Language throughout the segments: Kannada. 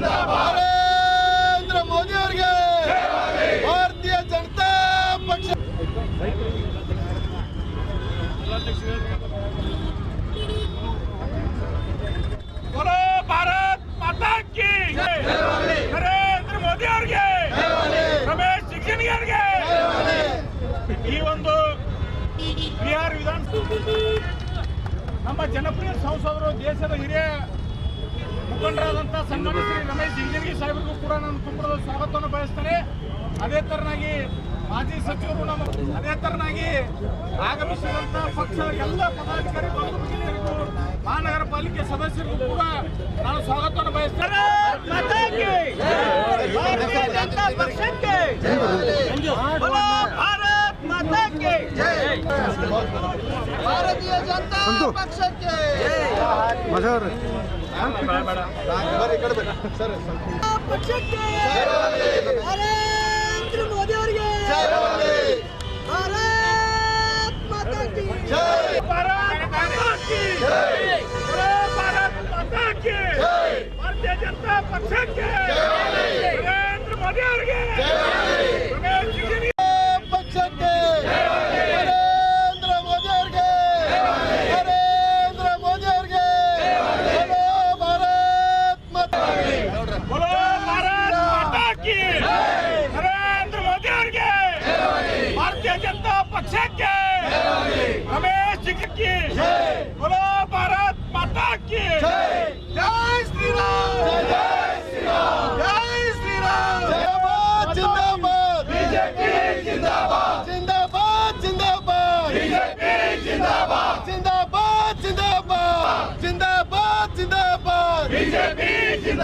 ನರೇಂದ್ರ ಮೋದಿ ಅವರಿಗೆ ಭಾರತೀಯ ಜನತಾ ಪಕ್ಷ. ಭಾರತ್ ಮಾತಾ ಕಿ ನರೇಂದ್ರ ಮೋದಿ ಅವರಿಗೆ ರಮೇಶ್ ಶಿಕ್ಷಣಿಗೆ ಅವರಿಗೆ ಈ ಒಂದು ಬಿಹಾರ್ ವಿಧಾನಸಭೆ ನಮ್ಮ ಜನಪ್ರಿಯ ಸಂಸದರು, ದೇಶದ ಹಿರಿಯ ಮುಖಂಡರಾದಂಥ ಸನ್ಮಾನ್ಯ ಶ್ರೀ ರಮೇಶ್ ಜಿಗಜಿಣಗಿ ಸಾಹೇಬರಿಗೂ ಕೂಡ ನಾನು ಕುಟುಂಬದ ಸ್ವಾಗತವನ್ನು ಬಯಸ್ತಾರೆ ಅದೇ ತರನಾಗಿ ಮಾಜಿ ಸಚಿವರು ನಮ್ಮ ಅದೇ ತರನಾಗಿ ಆಗಮಿಸಿದಂತ ಪಕ್ಷದ ಎಲ್ಲ ಪದಾಧಿಕಾರಿ ಬಂಧುಗಳಿಗೂ ಮಹಾನಗರ ಪಾಲಿಕೆ ಸದಸ್ಯರಿಗೂ ಕೂಡ ನಾನು ಸ್ವಾಗತವನ್ನು ಬಯಸ್ತೇನೆ. ಭಾರತೀಯ ಜನತಾ ಪಕ್ಷಕ್ಕೆ बैठा बैठा सर पक्ष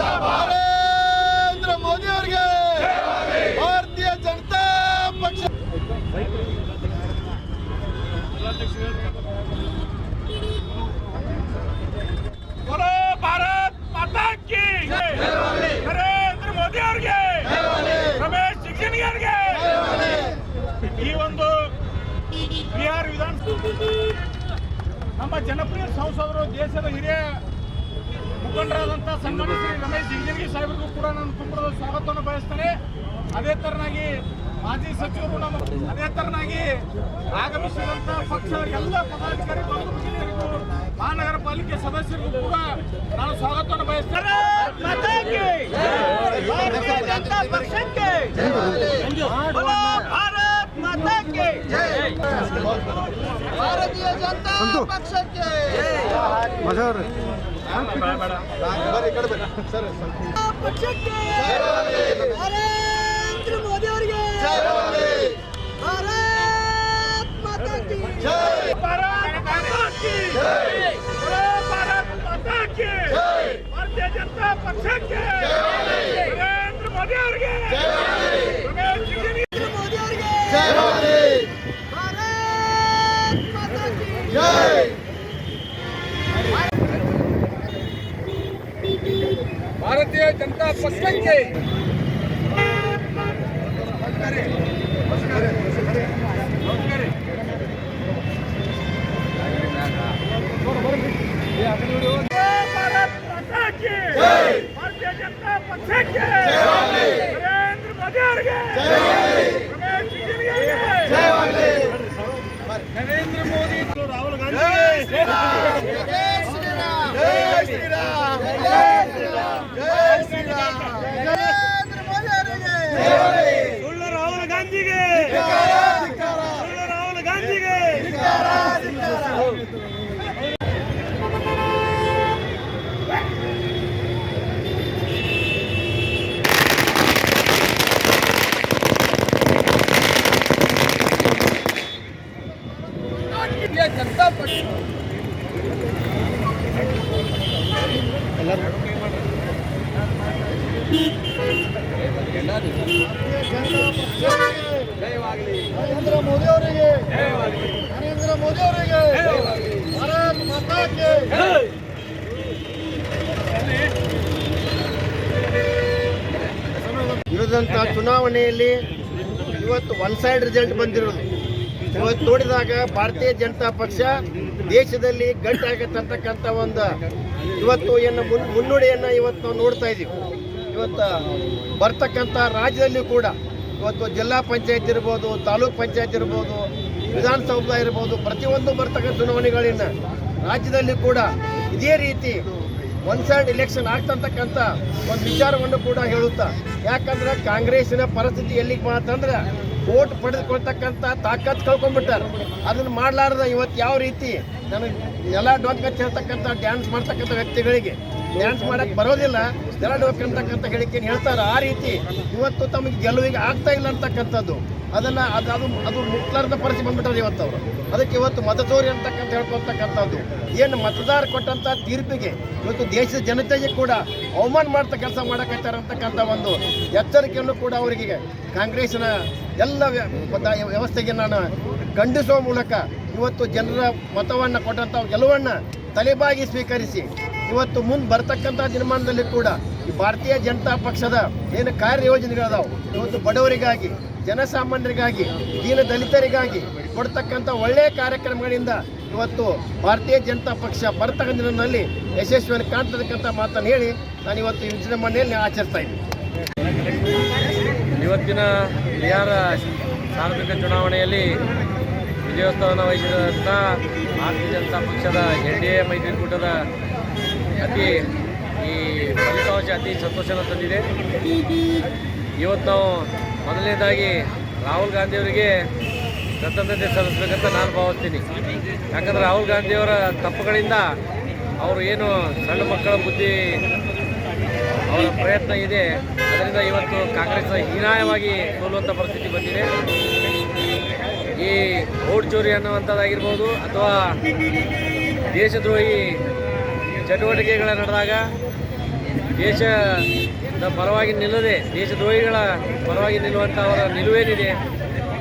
ನರೇಂದ್ರ ಮೋದಿ ಅವರಿಗೆ. ಭಾರತೀಯ ಜನತಾ ಪಕ್ಷ. ಭಾರತ್ ಮಾತಾ ಕಿ ನರೇಂದ್ರ ಮೋದಿ ಅವರಿಗೆ. ರಮೇಶ್ ಶಿಕ್ಷಣಿಗೆ ಅವರಿಗೆ. ಈ ಒಂದು ಬಿಹಾರ್ ವಿಧಾನಸಭೆ ನಮ್ಮ ಜನಪ್ರಿಯ ಸಂಸದರು, ದೇಶದ ಹಿರಿಯ ಮುಖಂಡರಾದಂಥ ಸನ್ಮಾನ್ಯ ಶ್ರೀ ರಮೇಶ್ ಜಿಗಜಿಣಗಿ ಸಾಹೇಬರಿಗೂ ಕೂಡ ನಾನು ತುಂಬ ಸ್ವಾಗತವನ್ನು ಬಯಸ್ತೇನೆ. ಅದೇ ತರನಾಗಿ ಮಾಜಿ ಸಚಿವರು ನಮ್ಮ ಅದೇ ತರನಾಗಿ ಆಗಮಿಸಿದಂತ ಪಕ್ಷದ ಎಲ್ಲ ಪದಾಧಿಕಾರಿ ಮಹಾನಗರ ಪಾಲಿಕೆ ಸದಸ್ಯರಿಗೂ ಕೂಡ ನಾನು ಸ್ವಾಗತವನ್ನು ಬಯಸ್ತೇನೆ. ಭಾರತೀಯ ಜನತಾ ಪಕ್ಷಕ್ಕೆ ಪಕ್ಷಕ್ಕೆ ನರೇಂದ್ರ ಮೋದಿ ಅವರಿಗೆ ಭಾರತ್ ಮಾತಾ ಕಿ ಜೈ ಭಾರತ್ ಮಾತಾ ಕಿ ಜೈ ಭಾರತ್ ಮಾತಾ ಕಿ ಜೈ ಭಾರತೀಯ ಜನತಾ ಪಕ್ಷಕ್ಕೆ ಭಾರತ್ ಮಾತಾ ಕಿ ಭಾರತೀಯ ಜನತಾ ಪಕ್ಷಕ್ಕೆ ನರೇಂದ್ರ ಮೋದಿ ಅವರಿಗೆ ರಮೇಶ್ ಜಿಗಜಿಣಗಿ ಅವರಿಗೆ ನರೇಂದ್ರ ಮೋದಿ ರಾಹುಲ್ ಗಾಂಧಿ ಜೈ ಶ್ರೀರಾಮ್ ಜೈ ಶ್ರೀರಾಮ್ ಜೈ ಶ್ರೀರಾಮ್ ಜೈ ಶ್ರೀರಾಮ್ ನರೇಂದ್ರ ಮೋದಿ ಅವರಿಗೆ ಸುಳ್ಳು ರಾಹುಲ್ ಗಾಂಧಿಗೆ ಸುಳ್ಳು ರಾಹುಲ್ ಗಾಂಧಿಗೆ ಜನತಾ ಪಕ್ಷ ನರೇಂದ್ರ ಮೋದಿ ಅವರಿಗೆ ನರೇಂದ್ರ ಮೋದಿ ಅವರಿಗೆ ಭಾರತ್ ಮಾತಾಕ್ಕೆ ಚುನಾವಣೆಯಲ್ಲಿ ಇವತ್ತು ಒನ್ ಸೈಡ್ ರಿಸಲ್ಟ್ ಬಂದಿರೋದು. ಇವತ್ತು ನೋಡಿದಾಗ ಭಾರತೀಯ ಜನತಾ ಪಕ್ಷ ದೇಶದಲ್ಲಿ ಗಂಟಾಗತ್ತಂತಕ್ಕಂಥ ಒಂದು ಇವತ್ತು ಏನು ಮುನ್ ಮುನ್ನುಡಿಯನ್ನು ಇವತ್ತು ನೋಡ್ತಾ ಇದ್ದೀವಿ ಇವತ್ತು ಬರ್ತಕ್ಕಂಥ ರಾಜ್ಯದಲ್ಲಿಯೂ ಕೂಡ ಇವತ್ತು ಜಿಲ್ಲಾ ಪಂಚಾಯತ್ ಇರ್ಬೋದು, ತಾಲೂಕ್ ಪಂಚಾಯತ್ ಇರ್ಬೋದು, ವಿಧಾನಸೌಧ ಇರ್ಬೋದು, ಪ್ರತಿಯೊಂದು ಬರ್ತಕ್ಕಂಥ ಚುನಾವಣೆಗಳನ್ನು ರಾಜ್ಯದಲ್ಲಿ ಕೂಡ ಇದೇ ರೀತಿ ಒನ್ ಸೈಡ್ ಇಲೆಕ್ಷನ್ ಆಗ್ತಂತಕ್ಕಂಥ ಒಂದು ವಿಚಾರವನ್ನು ಕೂಡ ಹೇಳುತ್ತಾ, ಯಾಕಂದ್ರೆ ಕಾಂಗ್ರೆಸ್ಸಿನ ಪರಿಸ್ಥಿತಿ ಎಲ್ಲಿಗೆ ಮಾತಂದ್ರೆ ಓಟ್ ಪಡೆದುಕೊಳ್ತಕ್ಕಂಥ ತಾಕತ್ ಕಳ್ಕೊಂಡ್ಬಿಟ್ಟಾರೆ. ಅದನ್ನು ಮಾಡಲಾರ್ದ ಇವತ್ತು ಯಾವ ರೀತಿ ನನಗೆ ಎಲ್ಲ ಡೊಂಕ ಹೇಳ್ತಕ್ಕಂಥ ಡ್ಯಾನ್ಸ್ ಮಾಡ್ತಕ್ಕಂಥ ವ್ಯಕ್ತಿಗಳಿಗೆ ಡ್ಯಾನ್ಸ್ ಮಾಡಕ್ಕೆ ಬರೋದಿಲ್ಲ. ಡೊಂಕ ಅಂತಕ್ಕಂಥ ಹೇಳಿಕೆಯನ್ನು ಹೇಳ್ತಾರೆ ಆ ರೀತಿ ಇವತ್ತು ತಮಗೆ ಗೆಲುವಿಗೆ ಆಗ್ತಾ ಇಲ್ಲ ಅಂತಕ್ಕಂಥದ್ದು. ಅದನ್ನ ಅದು ಅದು ಅದು ಮುಟ್ಲಾರ್ದ ಪರಿಸ್ಥಿತಿ ಬಂದ್ಬಿಟ್ಟಾರೆ ಇವತ್ತು ಅವರು. ಅದಕ್ಕೆ ಇವತ್ತು ಮತದೋರಿ ಅಂತಕ್ಕಂಥ ಹೇಳ್ಕೊಳ್ತಕ್ಕಂಥದ್ದು. ಏನು ಮತದಾರ ಕೊಟ್ಟಂತ ತೀರ್ಪಿಗೆ ಇವತ್ತು ದೇಶದ ಜನತೆಗೆ ಕೂಡ ಅವಮಾನ ಮಾಡ್ತಾ ಕೆಲಸ ಮಾಡಕತ್ತಾರ ಅಂತಕ್ಕಂಥ ಒಂದು ಎಚ್ಚರಿಕೆಯನ್ನು ಕೂಡ ಅವರಿಗೆ ಕಾಂಗ್ರೆಸ್ನ ಎಲ್ಲ ವ್ಯವಸ್ಥೆಗೆ ನಾನು ಖಂಡಿಸುವ ಮೂಲಕ ಇವತ್ತು ಜನರ ಮತವನ್ನು ಕೊಟ್ಟಂಥ ಗೆಲುವನ್ನು ತಲೆಬಾಗಿ ಸ್ವೀಕರಿಸಿ ಇವತ್ತು ಮುಂದೆ ಬರ್ತಕ್ಕಂಥ ದಿನಮಾನದಲ್ಲಿ ಕೂಡ ಈ ಭಾರತೀಯ ಜನತಾ ಪಕ್ಷದ ಏನು ಕಾರ್ಯಯೋಜನೆಗಳದಾವು, ಇವತ್ತು ಬಡವರಿಗಾಗಿ, ಜನಸಾಮಾನ್ಯರಿಗಾಗಿ, ದೀನ ದಲಿತರಿಗಾಗಿ ಕೊಡ್ತಕ್ಕಂಥ ಒಳ್ಳೆಯ ಕಾರ್ಯಕ್ರಮಗಳಿಂದ ಇವತ್ತು ಭಾರತೀಯ ಜನತಾ ಪಕ್ಷ ಬರ್ತಕ್ಕ ದಿನದಲ್ಲಿ ಯಶಸ್ವಿಯನ್ನು ಕಾಣ್ತಕ್ಕಂಥ ಮಾತನ್ನು ಹೇಳಿ ನಾನು ಇವತ್ತು ಈ ವಿಜೃಂಭಣೆಯಲ್ಲಿ ಆಚರಿಸ್ತಾ ಇದ್ದೀನಿ. ಇವತ್ತಿನ ಬಿಹಾರ ಸಾರ್ವತ್ರಿಕ ಚುನಾವಣೆಯಲ್ಲಿ ವಿಜಯೋತ್ಸವನ ವಹಿಸಿದಂಥ ಭಾರತೀಯ ಜನತಾ ಪಕ್ಷದ ಎನ್ ಡಿ ಎ ಮೈತ್ರಿಕೂಟದ ಅತಿ ಈ ಫಲಿತಾಂಶ ಅತಿ ಸಂತೋಷನ ತಂದಿದೆ ಇವತ್ತು ನಾವು ಮೊದಲನೇದಾಗಿ ರಾಹುಲ್ ಗಾಂಧಿಯವರಿಗೆ ಕೃತಜ್ಞತೆ ಸಲ್ಲಿಸ್ಬೇಕಂತ ನಾನು ಭಾವಿಸ್ತೀನಿ. ಯಾಕಂದರೆ ರಾಹುಲ್ ಗಾಂಧಿಯವರ ತಪ್ಪುಗಳಿಂದ ಅವರು ಏನು ಸಣ್ಣ ಮಕ್ಕಳ ಬುದ್ಧಿ, ಅವರ ಪ್ರಯತ್ನ ಇದೆ. ಅದರಿಂದ ಇವತ್ತು ಕಾಂಗ್ರೆಸ್ ಹೀನಾಯವಾಗಿ ಸೋಲುವಂಥ ಪರಿಸ್ಥಿತಿ ಬಂದಿದೆ. ಈ ಓಟ್ ಚೋರಿ ಅನ್ನುವಂಥದ್ದಾಗಿರ್ಬೋದು ಅಥವಾ ದೇಶದ್ರೋಹಿ ಚಟುವಟಿಕೆಗಳ ನಡೆದಾಗ ದೇಶದ ಪರವಾಗಿ ನಿಲ್ಲದೆ ದೇಶದ್ರೋಹಿಗಳ ಪರವಾಗಿ ನಿಲ್ಲುವಂಥ ಅವರ ನಿಲುವೇನಿದೆ,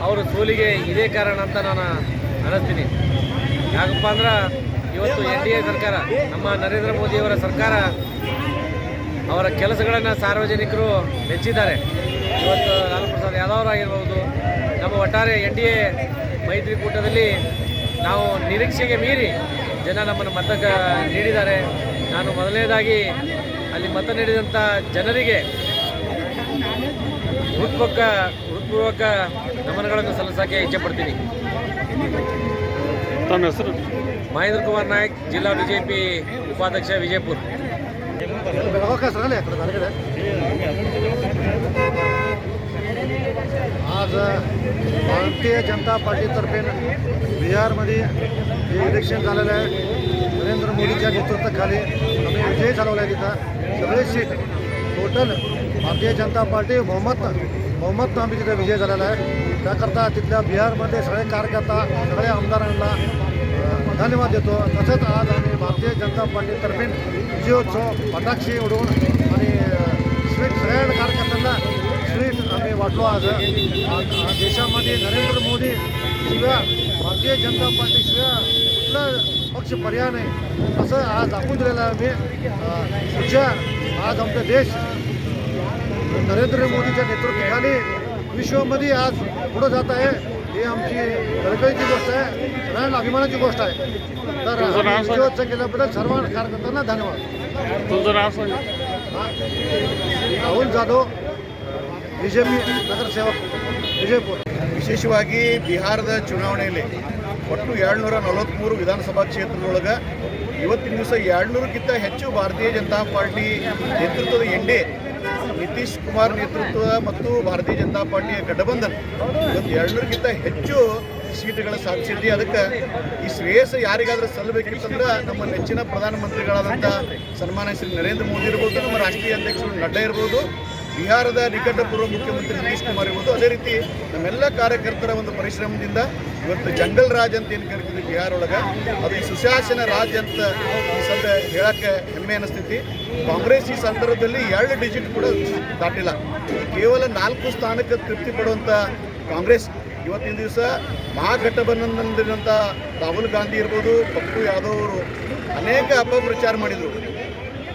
ಅವರ ಸೋಲಿಗೆ ಇದೇ ಕಾರಣ ಅಂತ ನಾನು ಅನ್ನಿಸ್ತೀನಿ ಯಾಕಪ್ಪ ಅಂದ್ರೆ ಇವತ್ತು ಎನ್ ಡಿ ಎ ಸರ್ಕಾರ, ನಮ್ಮ ನರೇಂದ್ರ ಮೋದಿಯವರ ಸರ್ಕಾರ ಅವರ ಕೆಲಸಗಳನ್ನು ಸಾರ್ವಜನಿಕರು ಮೆಚ್ಚಿದ್ದಾರೆ. ಇವತ್ತು ನಾನು ಪ್ರಸಾದ್ ಯಾದವ್ ಆಗಿರ್ಬೋದು, ನಮ್ಮ ಒಟ್ಟಾರೆ ಎನ್ ಡಿ ಎ ಮೈತ್ರಿಕೂಟದಲ್ಲಿ ನಾವು ನಿರೀಕ್ಷೆಗೆ ಮೀರಿ ಜನ ನಮ್ಮನ್ನು ಮತ ನೀಡಿದ್ದಾರೆ. ನಾನು ಮೊದಲನೇದಾಗಿ ಅಲ್ಲಿ ಮತ ನೀಡಿದಂಥ ಜನರಿಗೆ ಹೃತ್ಪೂರ್ವಕ ಹೃತ್ಪೂರ್ವಕ ನಮನಗಳನ್ನು ಇಚ್ಛೆ ಪಡ್ತೀನಿ. ತಮ್ಮ ಹೆಸರು? ಮಹೇಂದ್ರ ಕುಮಾರ್ ನಾಯಕ್ ಜಿಲ್ಲಾ ಬಿಜೆಪಿ ಉಪಾಧ್ಯಕ್ಷ ವಿಜಯಪುರ. आज भारतीय जनता पार्टीतर्फे बिहारमध्ये जे इलेक्शन झालेलं आहे नरेंद्र मोदीच्या नेतृत्वाखाली आम्ही विजय झालवला आहे तिथं. सगळे seat total Bharatiya Janata party बहुमत बहुमत आम्ही तिथं विजय झालेला आहे. त्याकरता तिथल्या बिहारमध्ये सगळे कार्यकर्ता सगळ्या आमदारांना धन्यवाद देतो. तसंच आज आम्ही भारतीय जनता पार्टीतर्फे विजयोत्सव फटाक्षी उडवून आणि स्वीट सगळ्या कार्यकर्त्यांना आम्ही वाटलो आज. देशामध्ये नरेंद्र मोदी शिवाय भारतीय जनता पार्टी शिवाय कुठला पक्ष पर्याय नाही असं आज दाखवून दिलेलं आहे मी पुढच्या आज आमचा देश नरेंद्र मोदीच्या नेतृत्वाखाली विश्वामध्ये आज पुढं जात आहे. ही आमची गडकळीची गोष्ट आहे सगळ्यांना अभिमानाची गोष्ट आहे. तर विजयोत्सव केल्याबद्दल सर्व कार्यकर्त्यांना धन्यवाद. तुमचं राहुल जाधव. ಜಾಧವ್ ನಗರ ಸೇವಕ ವಿಜಯಪುರ ವಿಶೇಷವಾಗಿ ಬಿಹಾರದ ಚುನಾವಣೆಯಲ್ಲಿ ಒಟ್ಟು ಎರಡುನೂರ ನಲವತ್ತ್ಮೂರು ವಿಧಾನಸಭಾ ಕ್ಷೇತ್ರದೊಳಗೆ ಇವತ್ತಿನ ದಿವಸ ಎರಡುನೂರಕ್ಕಿಂತ ಹೆಚ್ಚು ಭಾರತೀಯ ಜನತಾ ಪಾರ್ಟಿ ನೇತೃತ್ವದ ಎನ್ ನಿತೀಶ್ ಕುಮಾರ್ ನೇತೃತ್ವ ಮತ್ತು ಭಾರತೀಯ ಜನತಾ ಪಾರ್ಟಿಯ ಗಠಬಂಧನ್ ಇವತ್ತು ಎರಡುನೂರಕ್ಕಿಂತ ಹೆಚ್ಚು ಸೀಟುಗಳ ಸಾಧಿಸಿದ್ವಿ ಅದಕ್ಕೆ ಈ ಶ್ರೇಯಸ್ಸು ಯಾರಿಗಾದರೂ ಸಲ್ಲಬೇಕಿತ್ತಂದ್ರೆ ನಮ್ಮ ನೆಚ್ಚಿನ ಪ್ರಧಾನಮಂತ್ರಿಗಳಾದಂಥ ಸನ್ಮಾನ್ಯ ಶ್ರೀ ನರೇಂದ್ರ ಮೋದಿ ಇರ್ಬೋದು, ನಮ್ಮ ರಾಷ್ಟ್ರೀಯ ಅಧ್ಯಕ್ಷರು ನಡ್ಡಾ ಇರ್ಬೋದು ಬಿಹಾರದ ನಿಕಟಪೂರ್ವ ಮುಖ್ಯಮಂತ್ರಿ ನಿತೀಶ್ ಕುಮಾರ್ ಇರ್ಬೋದು. ಅದೇ ರೀತಿ ನಮ್ಮೆಲ್ಲ ಕಾರ್ಯಕರ್ತರ ಒಂದು ಪರಿಶ್ರಮದಿಂದ ಇವತ್ತು ಜಂಗಲ್ ರಾಜ್ ಅಂತ ಏನು ಕರಿತೀವಿ ಬಿಹಾರ ಒಳಗೆ ಅದು ಈ ಸುಶಾಸನ ರಾಜ್ ಅಂತ ಈ ಹೇಳಕ್ಕೆ ಹೆಮ್ಮೆ ಅನಿಸ್ತೈತಿ. ಕಾಂಗ್ರೆಸ್ ಈ ಸಂದರ್ಭದಲ್ಲಿ ಎರಡು ಡಿಜಿಟ್ ಕೂಡ ದಾಟಿಲ್ಲ. ಕೇವಲ ನಾಲ್ಕು ಸ್ಥಾನಕ್ಕೆ ತೃಪ್ತಿ ಪಡುವಂಥ ಕಾಂಗ್ರೆಸ್. ಇವತ್ತಿನ ದಿವಸ ಮಹಾಗಠಬಂಧನದಲ್ಲಿರುವಂಥ ರಾಹುಲ್ ಗಾಂಧಿ ಇರ್ಬೋದು, ಪಪ್ಪು ಯಾದವ್ ಅವರು ಅನೇಕ ಅಪಪ್ರಚಾರ ಮಾಡಿದರು.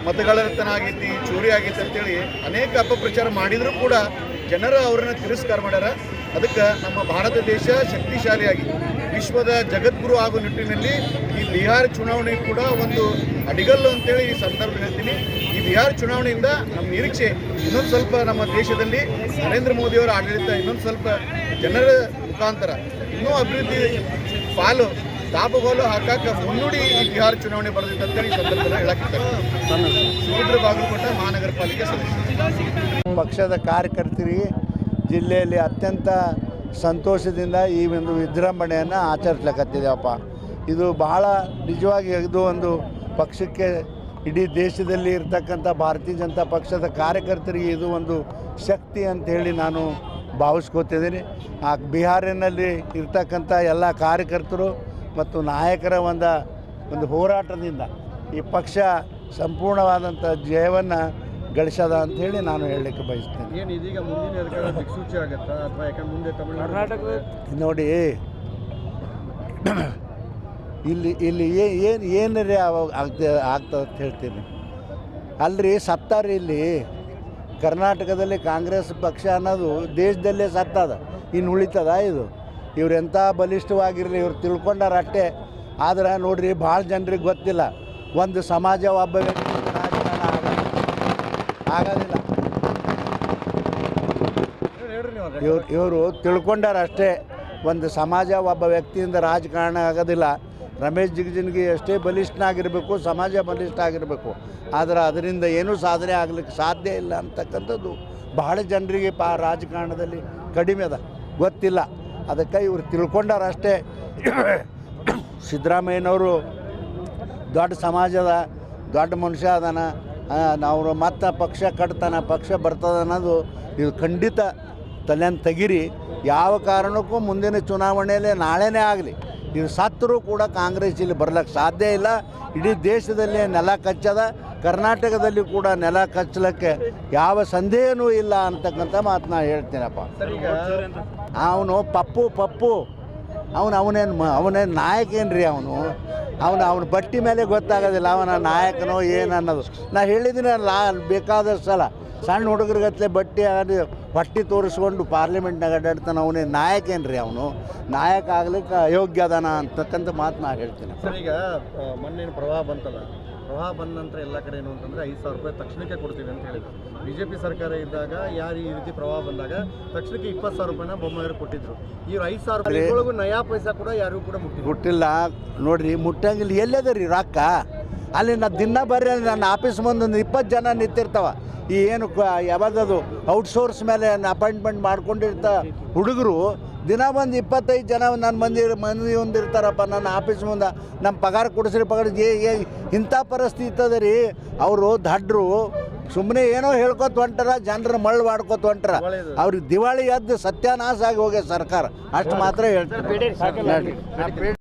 ಮತಗಳತನ ಆಗೈತಿ ಚೋರಿ ಆಗೈತಿ ಅಂತೇಳಿ ಅನೇಕ ಅಪಪ್ರಚಾರ ಮಾಡಿದರೂ ಕೂಡ ಜನರು ಅವರನ್ನ ತಿರಸ್ಕಾರ ಮಾಡ್ಯಾರ. ಅದಕ್ಕೆ ನಮ್ಮ ಭಾರತ ದೇಶ ಶಕ್ತಿಶಾಲಿಯಾಗಿ, ವಿಶ್ವದ ಜಗದ್ಗುರು ಆಗೋ ನಿಟ್ಟಿನಲ್ಲಿ ಈ ಬಿಹಾರ ಚುನಾವಣೆ ಕೂಡ ಒಂದು ಅಡಿಗಲ್ಲು ಅಂತೇಳಿ ಈ ಸಂದರ್ಭ ಹೇಳ್ತೀನಿ. ಈ ಬಿಹಾರ ಚುನಾವಣೆಯಿಂದ ನಮ್ಮ ನಿರೀಕ್ಷೆ ಇನ್ನೊಂದು ಸ್ವಲ್ಪ ನಮ್ಮ ದೇಶದಲ್ಲಿ ನರೇಂದ್ರ ಮೋದಿಯವರ ಆಡಳಿತ ಇನ್ನೊಂದು ಸ್ವಲ್ಪ ಜನರ ಮುಖಾಂತರ ಇನ್ನೂ ಅಭಿವೃದ್ಧಿ ಪಾಲು ದಾಪಗೋಲು ಹಾಕಕ್ಕೆ ಮುನ್ನುಡಿ ಬಿಹಾರ ಚುನಾವಣೆ ಬರೆದಿದ್ದಂತೆ ಈ ಸಂದರ್ಭದಲ್ಲಿ ಹೇಳಕ್ಕಿದ್ದಾರೆ. ಸುಭದ್ರ ಬಾಗಲಕೋಟೆ ಮಹಾನಗರ ಪಾಲಿಕೆ ಸದಸ್ಯ ಪಕ್ಷದ ಕಾರ್ಯಕರ್ತರಿಗೆ ಜಿಲ್ಲೆಯಲ್ಲಿ ಅತ್ಯಂತ ಸಂತೋಷದಿಂದ ಈ ಒಂದು ವಿಜೃಂಭಣೆಯನ್ನು ಆಚರಿಸ್ಲಿಕ್ಕತ್ತಿದ್ದೇವಪ್ಪ ಇದು ಬಹಳ ನಿಜವಾಗಿ ಇದು ಒಂದು ಪಕ್ಷಕ್ಕೆ ಇಡೀ ದೇಶದಲ್ಲಿ ಇರ್ತಕ್ಕಂಥ ಭಾರತೀಯ ಜನತಾ ಪಕ್ಷದ ಕಾರ್ಯಕರ್ತರಿಗೆ ಇದು ಒಂದು ಶಕ್ತಿ ಅಂತ ಹೇಳಿ ನಾನು ಭಾವಿಸ್ಕೋತಿದ್ದೀನಿ. ಆ ಬಿಹಾರಿನಲ್ಲಿ ಇರ್ತಕ್ಕಂಥ ಎಲ್ಲ ಕಾರ್ಯಕರ್ತರು ಮತ್ತು ನಾಯಕರ ಒಂದು ಒಂದು ಹೋರಾಟದಿಂದ ಈ ಪಕ್ಷ ಸಂಪೂರ್ಣವಾದಂಥ ಜಯವನ್ನು ಗಳಿಸದ ಅಂಥೇಳಿ ನಾನು ಹೇಳಲಿಕ್ಕೆ ಬಯಸ್ತೇನೆ. ಏನು ಇದೀಗ ಮುಂದಿನ ಅಧಿಕಾರ ದಿಕ್ಸೂಚಿ ಆಗುತ್ತಾ? ಅಥವಾ ಯಾಕಂದ್ರೆ ಮುಂದೆ ತಮಿಳುನಾಡು ಕರ್ನಾಟಕದ ನೋಡಿ ಇಲ್ಲಿ ಇಲ್ಲಿ ಏನು ಏನರೇ ಅವಾಗ ಆಗ್ತ ಆಗ್ತದೆ ಅಂತ ಹೇಳ್ತೀನಿ. ಅಲ್ರಿ ಸತ್ತಾರ ಇಲ್ಲಿ. ಕರ್ನಾಟಕದಲ್ಲಿ ಕಾಂಗ್ರೆಸ್ ಪಕ್ಷ ಅನ್ನೋದು ದೇಶದಲ್ಲೇ ಸತ್ತದ. ಇನ್ನು ಉಳಿತದ ಇದು. ಇವ್ರು ಎಂಥ ಬಲಿಷ್ಠವಾಗಿರಲಿ, ಇವ್ರು ತಿಳ್ಕೊಂಡಾರ ಅಷ್ಟೇ ಆದ್ರೆ ನೋಡ್ರಿ, ಭಾಳ ಜನರಿಗೆ ಗೊತ್ತಿಲ್ಲ. ಒಂದು ಸಮಾಜ ಒಬ್ಬ ವ್ಯಕ್ತಿ ರಾಜಕಾರಣ. ಆಗೋದಿಲ್ಲ. ಇವ್ರು, ಇವರು ತಿಳ್ಕೊಂಡಾರ ಅಷ್ಟೇ. ಒಂದು ಸಮಾಜ ಒಬ್ಬ ವ್ಯಕ್ತಿಯಿಂದ ರಾಜಕಾರಣ ಆಗೋದಿಲ್ಲ. ರಮೇಶ್ ಜಿಗಜಿನ್ಗೆ ಎಷ್ಟೇ ಬಲಿಷ್ಠನಾಗಿರಬೇಕು, ಸಮಾಜ ಬಲಿಷ್ಠ ಆಗಿರಬೇಕು. ಆದರೆ ಅದರಿಂದ ಏನೂ ಸಾಧನೆ ಆಗಲಿಕ್ಕೆ ಸಾಧ್ಯ ಇಲ್ಲ ಅಂತಕ್ಕಂಥದ್ದು ಬಹಳ ಜನರಿಗೆ ಪಾ ರಾಜಕಾರಣದಲ್ಲಿ ಕಡಿಮೆ ಅದ. ಗೊತ್ತಿಲ್ಲ. ಅದಕ್ಕೆ ಇವ್ರು ತಿಳ್ಕೊಂಡಾರ ಅಷ್ಟೇ. ಸಿದ್ದರಾಮಯ್ಯನವರು ದೊಡ್ಡ ಸಮಾಜದ ದೊಡ್ಡ ಮನುಷ್ಯ ಅದಾನ ಅವರು ಮತ್ತೆ ಪಕ್ಷ ಕಟ್ತಾನ, ಪಕ್ಷ ಬರ್ತದ ಅನ್ನೋದು ಇದು ಖಂಡಿತ ತಲೆಯನ್ನು ತೆಗಿರಿ. ಯಾವ ಕಾರಣಕ್ಕೂ ಮುಂದಿನ ಚುನಾವಣೆಯಲ್ಲಿ ನಾಳೆನೇ ಆಗಲಿ ಇದು ಸತ್ತರೂ ಕೂಡ ಕಾಂಗ್ರೆಸ್ ಇಲ್ಲಿ ಬರ್ಲಿಕ್ಕೆ ಸಾಧ್ಯ ಇಲ್ಲ. ಇಡೀ ದೇಶದಲ್ಲಿ ನೆಲ ಕಚ್ಚದ ಕರ್ನಾಟಕದಲ್ಲಿ ಕೂಡ ನೆಲ ಕಚ್ಚಲಕ್ಕೆ ಯಾವ ಸಂದೇಹನೂ ಇಲ್ಲ ಅಂತಕ್ಕಂಥ ಮಾತು ನಾನು ಹೇಳ್ತೀನಪ್ಪ. ಅವನು ಪಪ್ಪು ಪಪ್ಪು. ಅವನು ಅವನೇನು ಅವನೇನು ನಾಯಕ ರೀ ಅವನು? ಅವನು, ಅವನ ಬಟ್ಟಿ ಮೇಲೆ ಗೊತ್ತಾಗೋದಿಲ್ಲ ಅವನ ನಾಯಕನೋ ಏನು ಅನ್ನೋದು ನಾ ಲಾ ಬೇಕಾದಷ್ಟು ಸಲ. ಸಣ್ಣ ಹುಡುಗರಿಗತ್ಲೆ ಬಟ್ಟೆ ಆಗಲಿ ಹೊಟ್ಟಿ ತೋರಿಸ್ಕೊಂಡು ಪಾರ್ಲಿಮೆಂಟ್ನಾಗ ಅಡ್ಡಾಡ್ತಾನೆ ಅವನೇ ನಾಯಕ ಏನ್ರಿ ಅವನು? ನಾಯಕ ಆಗ್ಲಿಕ್ಕೆ ಅಯೋಗ್ಯ ಅದಾನ ಅಂತಕ್ಕಂಥ ಮಾತು ನಾ ಹೇಳ್ತೀನಿ. ಈಗ ಮೊನ್ನೆ ಪ್ರವಾಹ ಬಂತಲ್ಲ. ಪ್ರವಾಹ ಬಂದ ನಂತರ ಎಲ್ಲ ಕಡೆ ಏನು ಅಂತಂದ್ರೆ ಐದು ಸಾವಿರ ರೂಪಾಯಿ ತಕ್ಷಣಕ್ಕೆ ಕೊಡ್ತೀವಿ ಅಂತ ಹೇಳಿದ್ರು. ಪಿ ಸರ್ಕಾರ ಇದ್ದಾಗ ಯಾರು ಈ ರೀತಿ ಪ್ರವಾಹ ಬಂದಾಗ ತಕ್ಷಣಕ್ಕೆ ಇಪ್ಪತ್ತು ಸಾವಿರ ರೂಪಾಯಿನ ಬೊಮ್ಮಾಯಿರು ಕೊಟ್ಟಿದ್ರು. ಈ ಐದು ಸಾವಿರ ರೂಪಾಯಿ ಒಳಗೂ ನಯಾ ಪೈಸಾ ಕೂಡ ಯಾರಿಗೂ ಕೂಡ ಮುಟ್ಟಿದ್ರು ಮುಟ್ಟಿಲ್ಲ. ನೋಡ್ರಿ ಮುಟ್ಟಂಗಿಲ್ಲ. ಎಲ್ಲದ ರೀ ರೊಕ್ಕ? ಅಲ್ಲಿ ನಾ ದಿನ ಬರ್ರಿ ನನ್ನ ಆಫೀಸ್ ಮುಂದೆ ಒಂದು ಇಪ್ಪತ್ತು ಜನ ನಿಂತಿರ್ತಾವ. ಈ ಏನು ಯಾವಾಗದು ಯಾವ್ದದು ಔಟ್ಸೋರ್ಸ್ ಮೇಲೆ ಅಪಾಯಿಂಟ್ಮೆಂಟ್ ಮಾಡ್ಕೊಂಡಿರ್ತ ಹುಡುಗರು ದಿನ ಬಂದು ಇಪ್ಪತ್ತೈದು ಜನ ನನ್ನ ಮಂದಿ ಮಂದಿ ಹೊಂದಿರ್ತಾರಪ್ಪ ನನ್ನ ಆಫೀಸ್ ಮುಂದೆ. ನಮ್ಮ ಪಗಾರ ಕೊಡಿಸ್ರಿ ಪಗಾರ ಏ ಇಂಥ ಪರಿಸ್ಥಿತಿ ಅದ ರೀ. ಅವರು ದಡ್ರು ಸುಮ್ಮನೆ ಏನೋ ಹೇಳ್ಕೊತ ಹೊಂಟಾರ ಜನರ ಮಳ್ಳು ಮಾಡ್ಕೊತ ಹೊಂಟಾರ. ಅವ್ರಿಗೆ ದಿವಾಳಿ ಎದ್ದು ಸತ್ಯಾನಾಶ ಆಗಿ ಹೋಗ್ಯ ಸರ್ಕಾರ. ಅಷ್ಟು ಮಾತ್ರ ಹೇಳ್ತೀನಿ.